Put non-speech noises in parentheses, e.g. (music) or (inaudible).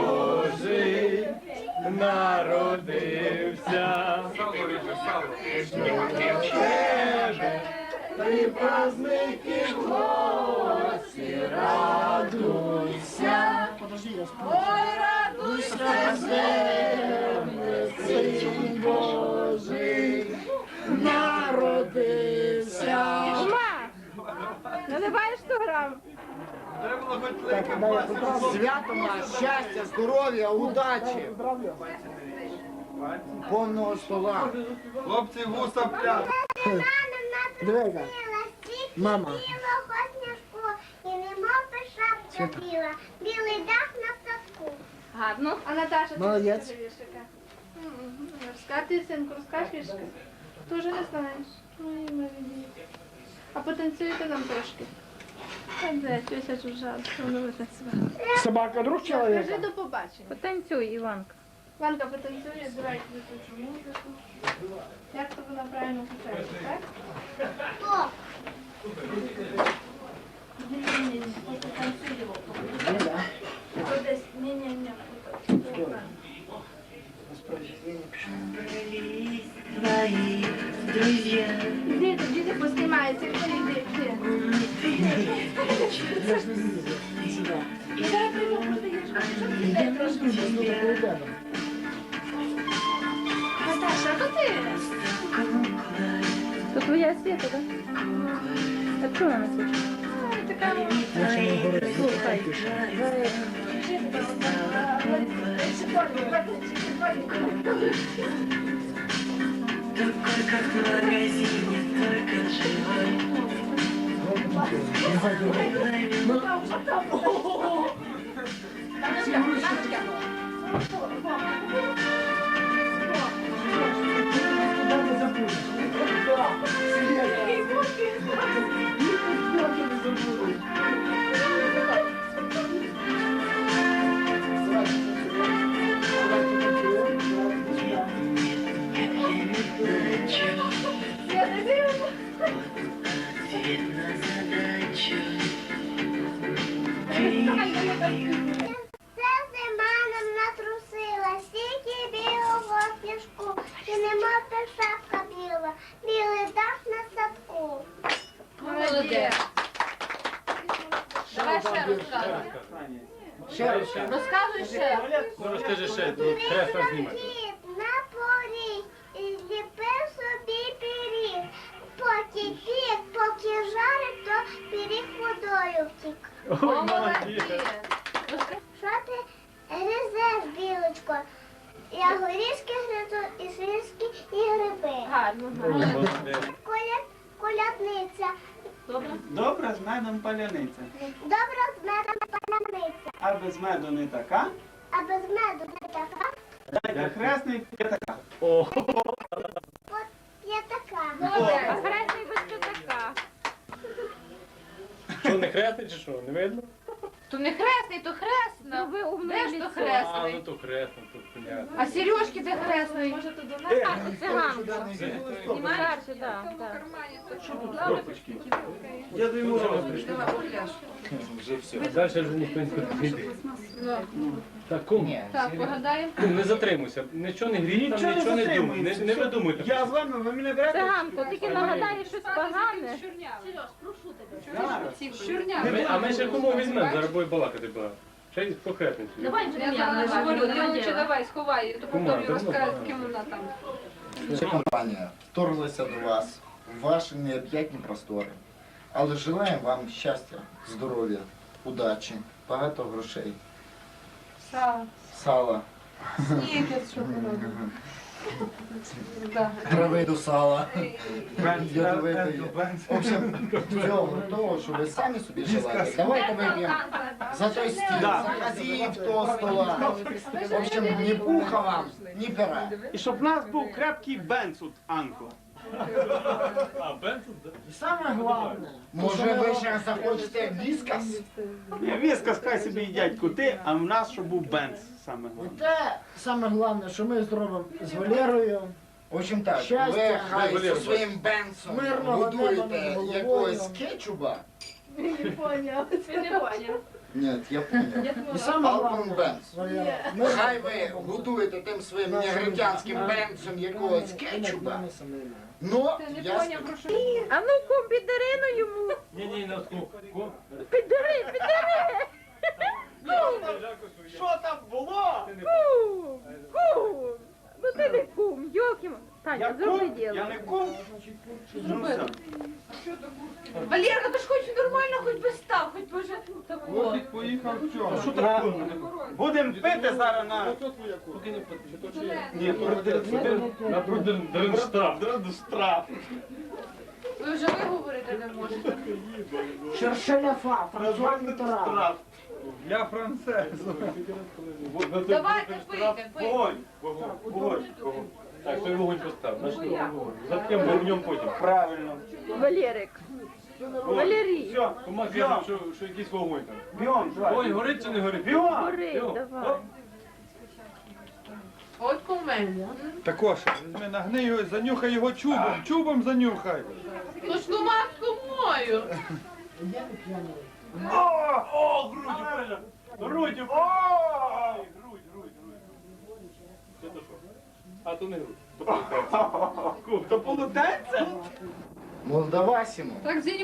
Божий народився. Тебе Ти праздники в гості, радуйся. Ой, радуйся, земле, син Божий народився. Наливаєш 100 грам? Свято нас, щастя, здоров'я, удачі. Повного стола. Хлопці вуса п'ять. Дивіться, мама. І нема пишапка біла, білий дах на садку. Гарно. А Наташа, Молодець. ти віршика? Розкати, синку, розкажеш віршика? Ти вже не знаєш. Ой, Марії. А потанцюєте там трошки? Тюся чужа, воно витанцювала. Собака друг Кажи чоловіка. до побачення. Потанцюй, Іванка. Ванка потанцює, давай виключу музику. Як то вона правильно почає, так? Хто? Ні-ні-ні. Ото десь, ні-ні-ні. ото. Іди, тоді ти поснімається, якщо не йди, йди. Наташа, а то ти? То твоя світа, так? А чого вона світа? Ой, така Слухай. Це 하고 싶다고. Давай ще розказуй. Ще раз. Розказуй ще. Ну розкажи ще, тут хреста знімати. Кіт на поріг і зліпив собі пиріг. Поки пік, поки жарить, то пиріг водою втік. Ой, молодець. Що ти гризеш, білочко? Я горішки гризу і сирські і гриби. Гарно, гарно. молодець. Колядниця, Добре, з медом паляниця. добра з медом паляниця, А без меду не така. а без меду не така, Дайте хресний п'ятака. От п'ятака. така. Хресний без п'ятака. що не хресний чи що, не видно? То не хресний, то хресна. Ну ви умне Де ж то ліцо. А, ну то тут понятно. А сережки де хресний? Може то до нас? А, циганка. Старше, так, так. Я до йому Вже все. Далі вже ніхто не прийде. Так, кум, Так, погадаємо. кум, не затримуйся. Нічого не грій, там нічого не думай. Не, не видумуйте. Я з вами, ви мене берете? Циганко, тільки нагадаєш щось погане. А ми, а ми ще кому візьмемо, зараз буде балакати багато. Ще й похрестницю. Давай, Я говорю, лучше давай, сховай, то розкаже, пора. з ким вона там. Ця компанія вторглася до вас в ваші необ'ятні простори. Але желаємо вам щастя, здоров'я, удачі, багато грошей, сала, трави (laughs) до сала, ядовитої. В общем, всього того, що ви самі собі желаєте. Давайте вип'ємо за той стіл, за хазіїв того стола. В общем, ні пуха вам, ні пера. І щоб в нас був крепкий бенцут, Анко. А, Бенсон, так? І саме головне, може ви ще захочете віскас? Ні, Віскас хай собі їдять кути, а в нас щоб був бенц саме І головне. те саме головне, що ми зробимо з Валерою. В общем так, Щастя. ви хай зі своїм бенсом Мирного неба над головою. якогось кетчуба, Не поняв. Ти не поняв. Ні, я. І саме Алкон головне, Бенц. Хай ви готуєте тим своїм негритянським бенцем якогось кетчупа. Ну, я А ну кум, піддари ну йому. Ні, ні, на ку. ку. Піддари, піддари. Що там було? Кум, кум. Ну ти не кум, йоким. Таня, зроби діло. Я не кум? Все. Валерка, ти ж хоч нормально, хоч би став, хоч би вже такого. Будемо пити зараз на... Поки не по- чи то чи є? Ні, На Брудерштраф. штраф. Ви вже виговорити не можете. Шершеляфа, француа Штраф. Для францезу. Давайте пийте, пийте. Вогонь, вогонь, вогонь. Так, той вогонь постав. На що? Затем вогнем потім. Правильно. Валерик. Валерій. Все, Кума каже, що, що якийсь вогонь там. б'єм, Ой, давай. горить чи не горить? Б'єм. Гори, Йо. давай. От куме. Також візьми, нагни його, занюхай його чубом, чубом занюхай. Ну ж кумаску мою. О, о, грудью, правильно. Грудью, о! Грудь, грудь, грудь. Це то що? А то не грудь. (laughs) То полотенце? Молдавасімо. Так,